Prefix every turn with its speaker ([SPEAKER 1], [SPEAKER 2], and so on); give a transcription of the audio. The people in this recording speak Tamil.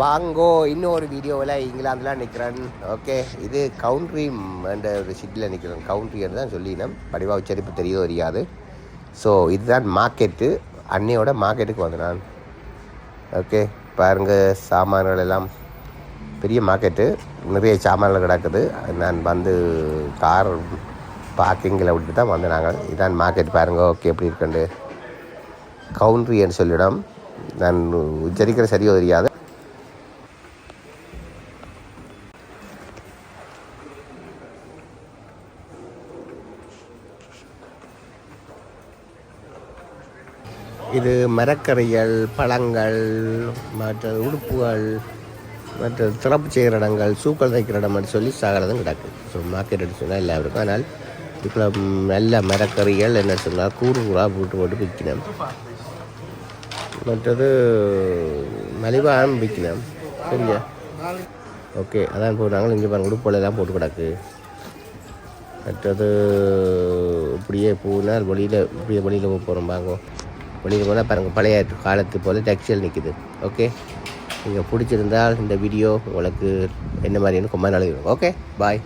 [SPEAKER 1] வாங்கோ இன்னொரு வீடியோவில் இங்கிலாந்தில் நிற்கிறேன். ஓகே இது கவுண்ட்ரி என்ற ஒரு சிட்டியில் நிற்கிறேன். கவுண்ட்ரின்னு தான் சொல்லினேன். படிவா உச்சரிப்பு தெரியுதோ தெரியாது. ஸோ இதுதான் மார்க்கெட்டு. அன்னையோட மார்க்கெட்டுக்கு வந்து நான். ஓகே பாருங்கள் சாமான்கள் எல்லாம். பெரிய மார்க்கெட்டு. நிறைய சாமான்கள் கிடக்குது. நான் வந்து கார் பார்க்கிங்கில் விட்டு தான் வந்து நாங்கள். இதான் மார்க்கெட் பாருங்க ஓகே எப்படி இருக்குண்டு கவுண்ட்ரின்னு சொல்லிடம். நான் உச்சரிக்கிற சரியோ தெரியாது. இது மரக்கறிகள் பழங்கள் மற்ற உடுப்புகள் மற்ற திறப்பு செய்கிற இடங்கள் சூக்கள் தைக்கிற இடம்னு சொல்லி சாகிறதும் கிடக்கு. ஸோ மார்க்கெட் சொன்னால் எல்லாம் இருக்கும் ஆனால் இப்போ நல்ல மரக்கறிகள் என்ன சொன்னால் கூறு கூறாக போட்டு போட்டு விற்கணும் மற்றது மலிவாகவும் விற்கணும் சரியா? ஓகே அதான் போடுறாங்க இங்கே பாருங்க உடுப்புகளெல்லாம் போட்டு கிடக்கு. மற்றது இப்படியே போனால் வழியில் இப்படியே வழியில் போக போகிறோம் பாங்கோ வெளியில் போனால் பாருங்கள் பழைய காலத்து போல் டெக்ஸ்டைல் நிற்குது ஓகே நீங்கள் பிடிச்சிருந்தால் இந்த வீடியோ உங்களுக்கு என்ன மாதிரின்னு கொமெண்ட் நாளைக்கு ஓகே பாய்